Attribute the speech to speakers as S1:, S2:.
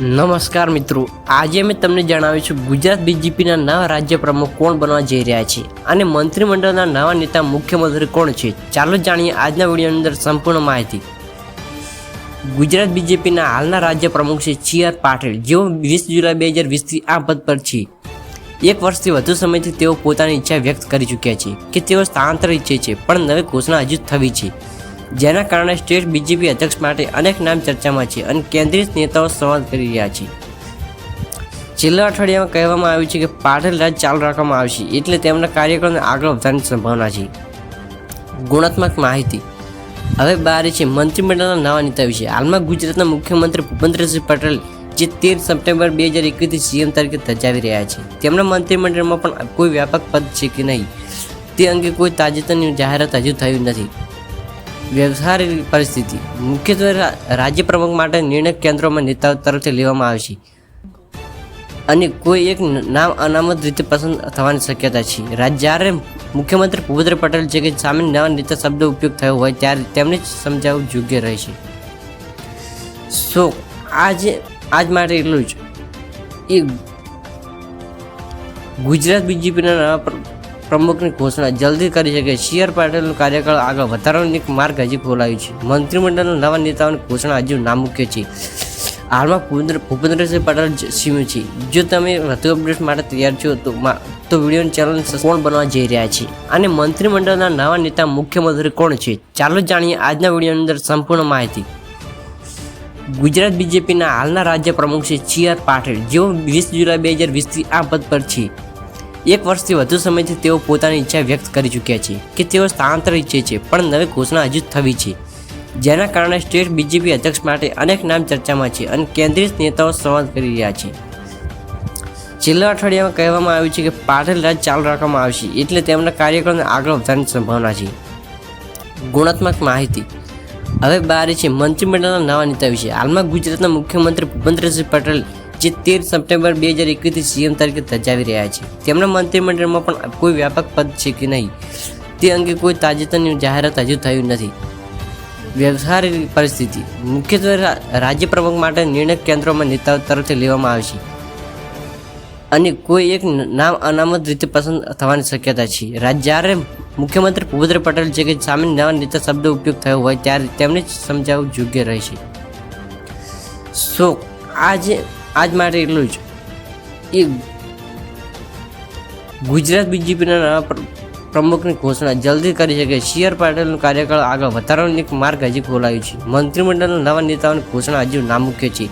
S1: નમસ્કાર મિત્રો, આજે મેં તમને જણાવ્યું છું ગુજરાત બીજેપીના નવા રાજ્ય પ્રમુખ કોણ બનવા જઈ રહ્યા છે અને મંત્રીમંડળના નવા નેતા મુખ્યમંત્રી કોણ છે. ચાલો જાણીએ આજના વિડીયોની અંદર સંપૂર્ણ માહિતી. ગુજરાત બીજેપીના હાલના રાજ્ય પ્રમુખ છે સી આર પાટીલ, જેઓ વીસ જુલાઈ બે હજાર વીસથી આ પદ પર છે. એક વર્ષથી વધુ સમયથી તેઓ પોતાની ઈચ્છા વ્યક્ત કરી ચૂક્યા છે કે તેઓ સ્થળાંતર ઈચ્છે છે, પણ નવી ઘોષણા હજુ થવી છે. જેના કારણે સ્ટેટ બીજેપી અધ્યક્ષ માટે અનેક નામ ચર્ચામાં છે અને કેન્દ્રિત નેતાઓ સંવાદ કરી રહ્યા છે. છેલ્લા અઠવાડિયામાં કહેવામાં આવ્યું છે કે પાટીલ રાજ ચાલુ રાખવામાં આવશે એટલે તેમના કાર્યક્રમને આગળ વધવાની સંભાવના છે. ગુણાત્મક માહિતી. હવે બહાર છે મંત્રીમંડળના નવા નેતા વિશે. હાલમાં ગુજરાતના મુખ્યમંત્રી ભૂપેન્દ્રસિંહ પટેલ, જે તેર સપ્ટેમ્બર બે હજાર એકવીસથી સીએમ તરીકે ધજાવી રહ્યા છે. તેમના મંત્રીમંડળમાં પણ કોઈ વ્યાપક પદ છે કે નહીં? તે અંગે કોઈ તાજેતરની જાહેરાત હજુ થયું નથી. વ્યવહારિક પરિસ્થિતિ. મુખ્યત્વે રાજ્ય પ્રમુખ માટે નિર્ણય કેન્દ્રોમાં નેતાઓ તરફથી લેવામાં આવે છે. અને કોઈ એક નામ અનામત રીતે પસંદ થવાની શક્યતા છે. રાજ્ય જ્યારે મુખ્યમંત્રી ભૂપેન્દ્ર પટેલ છે કે સામે નવા નેતા શબ્દ ઉપયોગ થયો હોય ત્યારે તેમને જ સમજાવવું યોગ્ય રહેશે સો, આજે, આજ માટે એટલું જ. એ ગુજરાત બીજેપીના નવા પ્રમુખની ઘોષણા જલ્દી કરી શકે. સી આર પાટીલનો કાર્યકાળ આગળ વધારવાની માર્ગ હજી ખોલાયું છે. મંત્રીમંડળના નવા નેતાઓની ઘોષણા હજુ નામુખ્ય છે. હાલમાં ભૂપેન્દ્ર, ભૂપેન્દ્રસિંહ પટેલ સિંહ છે. જો તમે વધુ અપડેટ માટે તૈયાર છો તો તો વિડીયોની ચેનલ કોણ બનવા જઈ રહ્યા છે. અને મંત્રીમંડળના નવા નેતા મુખ્યમંત્રી કોણ છે? ચાલો જાણીએ આજના વિડીયોની અંદર સંપૂર્ણ માહિતી. ગુજરાત બીજેપીના હાલના રાજ્ય પ્રમુખ છે સી આર પાટીલ. જેઓ વીસ જુલાઈ બે હજાર વીસથી આ પદ પર છે. એક વર્ષથી વધુ સમયથી તેઓ પોતાની ઈચ્છા વ્યક્ત કરી ચૂક્યા છે કે તેઓ સ્થળાંતર ઈચ્છે છે, પણ નવી ઘોષણા હજુ થવી છે. જેના કારણે સ્ટેટ બીજેપી અધ્યક્ષ માટે અનેક નામ ચર્ચામાં છે અને કેન્દ્રિત નેતાઓ સંવાદ કરી રહ્યા છે. છેલ્લા અઠવાડિયામાં કહેવામાં આવ્યું છે કે પાટીલ રાજ ચાલુ રાખવામાં આવશે એટલે તેમના કાર્યક્રમને આગળ વધવાની સંભાવના છે. ગુણાત્મક માહિતી. હવે બહાર છે, મંત્રીમંડળના નવા નેતા વિશે. હાલમાં ગુજરાતના મુખ્યમંત્રી ભૂપેન્દ્રસિંહ પટેલ જે તેર સપ્ટેમ્બર બે હજાર એકવીસથી સીએમ તરીકે ધજાવી રહ્યા છે. તેમના મંત્રીમંડળમાં પણ કોઈ વ્યાપક પદ છે કે નહીં, તે અંગે કોઈ તાજેતરની જાહેરાત હજુ થયું નથી. વ્યવહારિક પરિસ્થિતિ. મુખ્યત્વે રાજ્ય પ્રમુખ માટે નિર્ણય કેન્દ્રોમાં નેતાઓ તરફથી લેવામાં આવશે અને કોઈ એક નામ અનામત રીતે પસંદ થવાની શક્યતા છે. જ્યારે મુખ્યમંત્રી ભૂપેન્દ્ર પટેલ છે કે સામે નવા નેતા શબ્દ ઉપયોગ થયો હોય, ત્યારે તેમને સમજાવવું યોગ્ય રહેશે. સો આજે આજ માટે એટલું જ. એ ગુજરાત બીજેપીના નવા પ્રમુખની ઘોષણા જલ્દી કરી શકે. સી આર પાટીલનો કાર્યકાળ આગળ વધારવાનો એક માર્ગ હજી ખોલાયો છે. મંત્રીમંડળના નવા નેતાઓની ઘોષણા હજુ નામુખ્ય છે.